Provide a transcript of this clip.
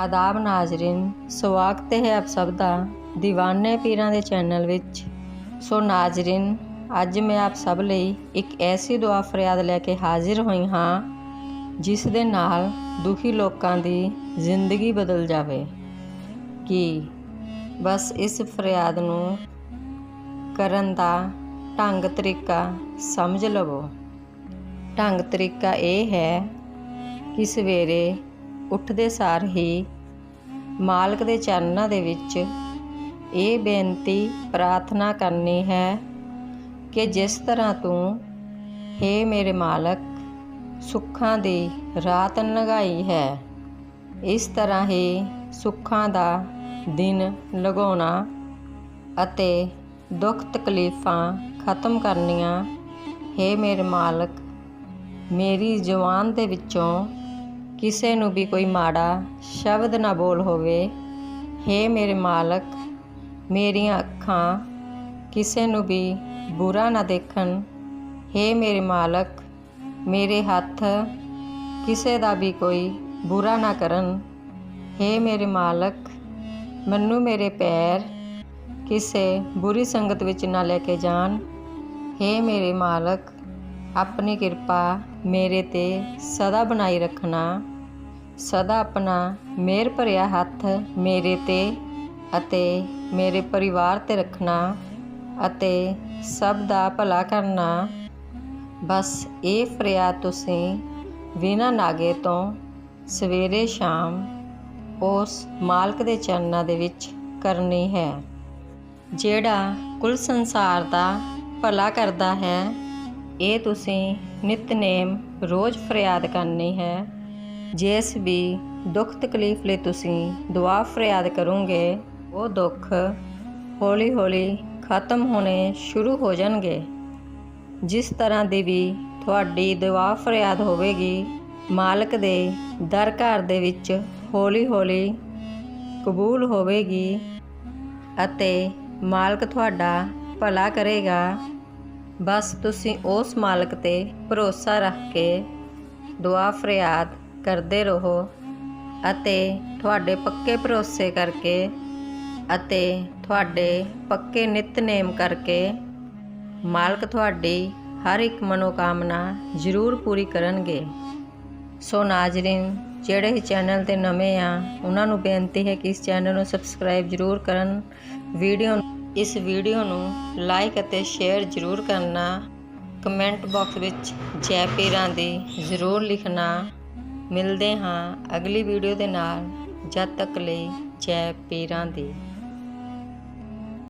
ਆਦਾਬ ਨਾਜ਼ਰੀਨ, ਸਵਾਗਤ ਹੈ ਆਪ ਸਭ ਦਾ دیਵਾਨੇ ਪੀਰਾਂ ਦੇ ਚੈਨਲ ਵਿੱਚ। ਸੋ ਨਾਜ਼ਰੀਨ, ਅੱਜ ਮੈਂ ਆਪ ਸਭ ਲਈ ਇੱਕ ਐਸੀ ਦੁਆ ਫਰਿਆਦ ਲੈ ਕੇ ਹਾਜ਼ਰ ਹੋਈ ਹਾਂ, ਜਿਸ ਦੇ ਨਾਲ ਦੁਖੀ ਲੋਕਾਂ ਦੀ ਜ਼ਿੰਦਗੀ ਬਦਲ ਜਾਵੇ। ਕਿ ਬਸ ਇਸ ਫਰਿਆਦ ਨੂੰ ਕਰਨ ਦਾ ਢੰਗ ਤਰੀਕਾ ਸਮਝ ਲਵੋ? ਢੰਗ ਤਰੀਕਾ ਇਹ ਹੈ ਕਿ ਸਵੇਰੇ ਉੱਠਦੇ ਸਾਰ ਹੀ ਮਾਲਕ ਦੇ ਚਰਨਾਂ ਦੇ ਵਿੱਚ ਇਹ ਬੇਨਤੀ ਪ੍ਰਾਰਥਨਾ ਕਰਨੀ ਹੈ ਕਿ ਜਿਸ ਤਰ੍ਹਾਂ ਤੂੰ हे ਮੇਰੇ ਮਾਲਕ, ਸੁੱਖਾਂ ਦੀ ਰਾਤ ਲੰਘਾਈ ਹੈ, ਇਸ ਤਰ੍ਹਾਂ ਹੀ ਸੁੱਖਾਂ ਦਾ ਦਿਨ ਲਗਾਉਣਾ ਅਤੇ ਦੁੱਖ ਤਕਲੀਫਾਂ ਖਤਮ ਕਰਨੀਆਂ हे ਮੇਰੇ ਮਾਲਕ, ਮੇਰੀ ਜਵਾਨ ਦੇ ਵਿੱਚੋਂ ਕਿਸੇ ਨੂੰ ਵੀ ਕੋਈ ਮਾੜਾ ਸ਼ਬਦ ਨਾ ਬੋਲ ਹੋਵੇ हे ਮੇਰੇ ਮਾਲਕ ਮੇਰੀਆਂ ਅੱਖਾਂ ਕਿਸੇ ਨੂੰ ਵੀ ਬੁਰਾ ਨਾ ਦੇਖਣ हे ਮੇਰੇ ਮਾਲਕ ਮੇਰੇ ਹੱਥ ਕਿਸੇ ਦਾ ਵੀ ਕੋਈ ਬੁਰਾ ਨਾ ਕਰਨ हे ਮੇਰੇ ਮਾਲਕ ਮੈਨੂੰ ਮੇਰੇ ਪੈਰ ਕਿਸੇ ਬੁਰੀ ਸੰਗਤ ਵਿੱਚ ਨਾ ਲੈ ਕੇ ਜਾਣ हे ਮੇਰੇ ਮਾਲਕ ਆਪਣੀ ਕਿਰਪਾ ਮੇਰੇ ਤੇ ਸਦਾ ਬਣਾਈ ਰੱਖਣਾ, ਸਦਾ ਆਪਣਾ ਮਿਹਰ ਭਰਿਆ ਹੱਥ ਮੇਰੇ ਤੇ ਅਤੇ ਮੇਰੇ ਪਰਿਵਾਰ ਤੇ ਰੱਖਣਾ ਅਤੇ ਸਭ ਦਾ ਭਲਾ ਕਰਨਾ। ਬਸ ਇਹ ਫਰਿਆਦ ਤੁਸੀਂ ਬਿਨਾਂ ਨਾਗੇ ਤੋਂ ਸਵੇਰੇ ਸ਼ਾਮ ਉਸ ਮਾਲਕ ਦੇ ਚਰਨਾਂ ਦੇ ਵਿੱਚ ਕਰਨੀ ਹੈ, ਜਿਹੜਾ ਕੁੱਲ ਸੰਸਾਰ ਦਾ ਭਲਾ ਕਰਦਾ ਹੈ। ਇਹ ਤੁਸੀਂ ਨਿਤਨੇਮ ਰੋਜ਼ ਫਰਿਆਦ ਕਰਨੀ ਹੈ। ਜਿਸ ਵੀ ਦੁੱਖ ਤਕਲੀਫ ਲਈ ਤੁਸੀਂ ਦੁਆ ਫਰਿਆਦ ਕਰੋਗੇ, ਉਹ ਦੁੱਖ ਹੌਲੀ ਹੌਲੀ ਖਤਮ ਹੋਣੇ ਸ਼ੁਰੂ ਹੋ ਜਾਣਗੇ। ਜਿਸ ਤਰ੍ਹਾਂ ਦੀ ਵੀ ਤੁਹਾਡੀ ਦੁਆ ਫਰਿਆਦ ਹੋਵੇਗੀ, ਮਾਲਕ ਦੇ ਦਰ ਘਰ ਦੇ ਵਿੱਚ ਹੌਲੀ ਹੌਲੀ ਕਬੂਲ ਹੋਵੇਗੀ ਅਤੇ ਮਾਲਕ ਤੁਹਾਡਾ ਭਲਾ ਕਰੇਗਾ। ਬਸ ਤੁਸੀਂ ਉਸ ਮਾਲਕ ਤੇ ਭਰੋਸਾ ਰੱਖ ਕੇ ਦੁਆ ਫਰਿਆਦ ਕਰਦੇ ਰਹੋ ਅਤੇ ਤੁਹਾਡੇ ਪੱਕੇ ਭਰੋਸੇ ਕਰਕੇ ਅਤੇ ਤੁਹਾਡੇ ਪੱਕੇ ਨਿਤਨੇਮ ਕਰਕੇ ਮਾਲਕ ਤੁਹਾਡੀ ਹਰ ਇੱਕ ਮਨੋਕਾਮਨਾ ਜ਼ਰੂਰ ਪੂਰੀ ਕਰਨਗੇ। ਸੋ ਨਾਜ਼ਰੀਨ, ਜਿਹੜੇ ਹੀ ਚੈਨਲ ਤੇ ਨਵੇਂ ਆ, ਉਹਨਾਂ ਨੂੰ ਬੇਨਤੀ ਹੈ ਕਿ ਇਸ ਚੈਨਲ ਨੂੰ ਸਬਸਕ੍ਰਾਈਬ ਜ਼ਰੂਰ ਕਰਨ, ਵੀਡੀਓ ਇਸ ਵੀਡੀਓ ਨੂੰ ਲਾਈਕ ਅਤੇ ਸ਼ੇਅਰ ਜ਼ਰੂਰ ਕਰਨਾ। ਕਮੈਂਟ ਬਾਕਸ ਵਿੱਚ ਜੈ ਪੀਰਾਂ ਦੀ ਜ਼ਰੂਰ ਲਿਖਣਾ। ਮਿਲਦੇ ਹਾਂ ਅਗਲੀ ਵੀਡੀਓ ਦੇ ਨਾਲ। ਜਦ ਤੱਕ ਲਈ ਜੈ ਪੀਰਾਂ ਦੀ।